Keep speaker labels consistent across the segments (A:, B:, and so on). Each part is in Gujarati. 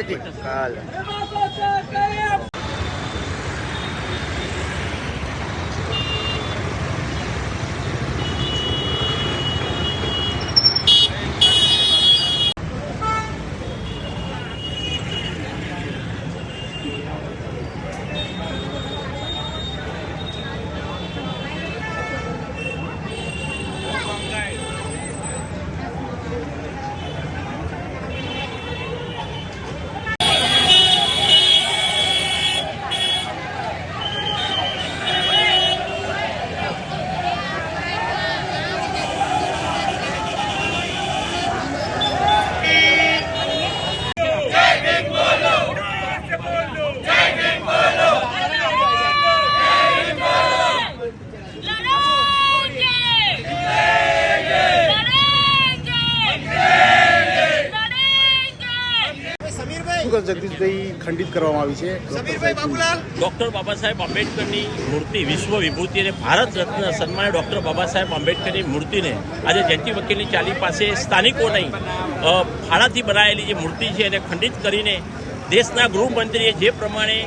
A: Atlético. Jala.
B: શું જગદીશભાઈ ખંડિત કરવામાં આવી છે.
C: ડૉક્ટર બાબા સાહેબ આંબેડકરની મૂર્તિ વિશ્વ વિભૂતિ અને ભારત રત્ન સન્માન્ય ડૉક્ટર બાબા સાહેબ આંબેડકરની મૂર્તિને આજે જયંતિ વકીલની ચાલી પાસે સ્થાનિકોની ફાળાથી બનાવેલી જે મૂર્તિ છે એને ખંડિત કરીને દેશના ગૃહમંત્રીએ જે પ્રમાણે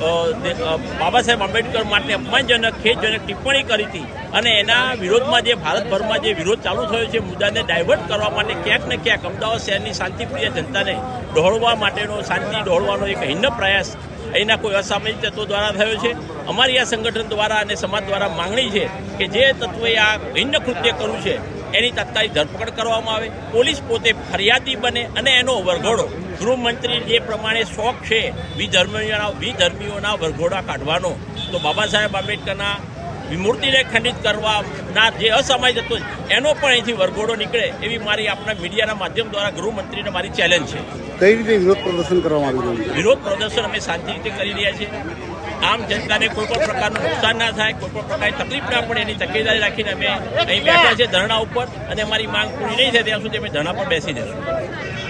C: બાબા સાહેબ આંબેડકર માટે અપમાનજનક, ખેદજનક ટિપ્પણી કરી હતી. અને એના વિરોધમાં જે ભારતભરમાં જે વિરોધ ચાલુ થયો છે, મુદ્દાને ડાયવર્ટ કરવા માટે ક્યાંક ને ક્યાંક અમદાવાદ શહેરની શાંતિપ્રિય જનતાને ડહોળવા માટેનો, શાંતિ ડહોળવાનો એક હિન્ન પ્રયાસ અહીંના કોઈ અસામાજિક તત્વો દ્વારા થયો છે. અમારી આ સંગઠન દ્વારા અને સમાજ દ્વારા માંગણી છે કે જે તત્વોએ આ હિન્ન કૃત્ય કર્યું છે એની તાત્કાલિક ધરપકડ કરવામાં આવે. પોલીસ પોતે ફરિયાદી બને અને એનો વરઘોડો ગૃહમંત્રી જે પ્રમાણે શોખ છે વિધર્મીઓના વિધર્મીઓના વરઘોડા કાઢવાનો. તો બાબા સાહેબ આંબેડકરના વિમૂર્તિને ખંડિત કરવાના જે અસમય હતો એનો પણ અહીંથી વરઘોડો નીકળે એવી મારી આપણા મીડિયાના માધ્યમ દ્વારા ગૃહમંત્રીને મારી ચેલેન્જ છે.
B: કઈ રીતે વિરોધ પ્રદર્શન કરવામાં આવ્યું
C: વિરોધ પ્રદર્શન અમે શાંતિ રીતે કરી રહ્યા છીએ. આમ જનતાને કોઈ પણ પ્રકારનું નુકસાન ના થાય, કોઈ પણ પ્રકારની તકલીફ ના પડે, એની તકેદારી રાખીને અમે અહીં બેઠા છે ધરણા ઉપર અને અમારી માંગ પૂરી નહીં થાય ત્યાં સુધી અમે ધરણા પર બેસી જઈશું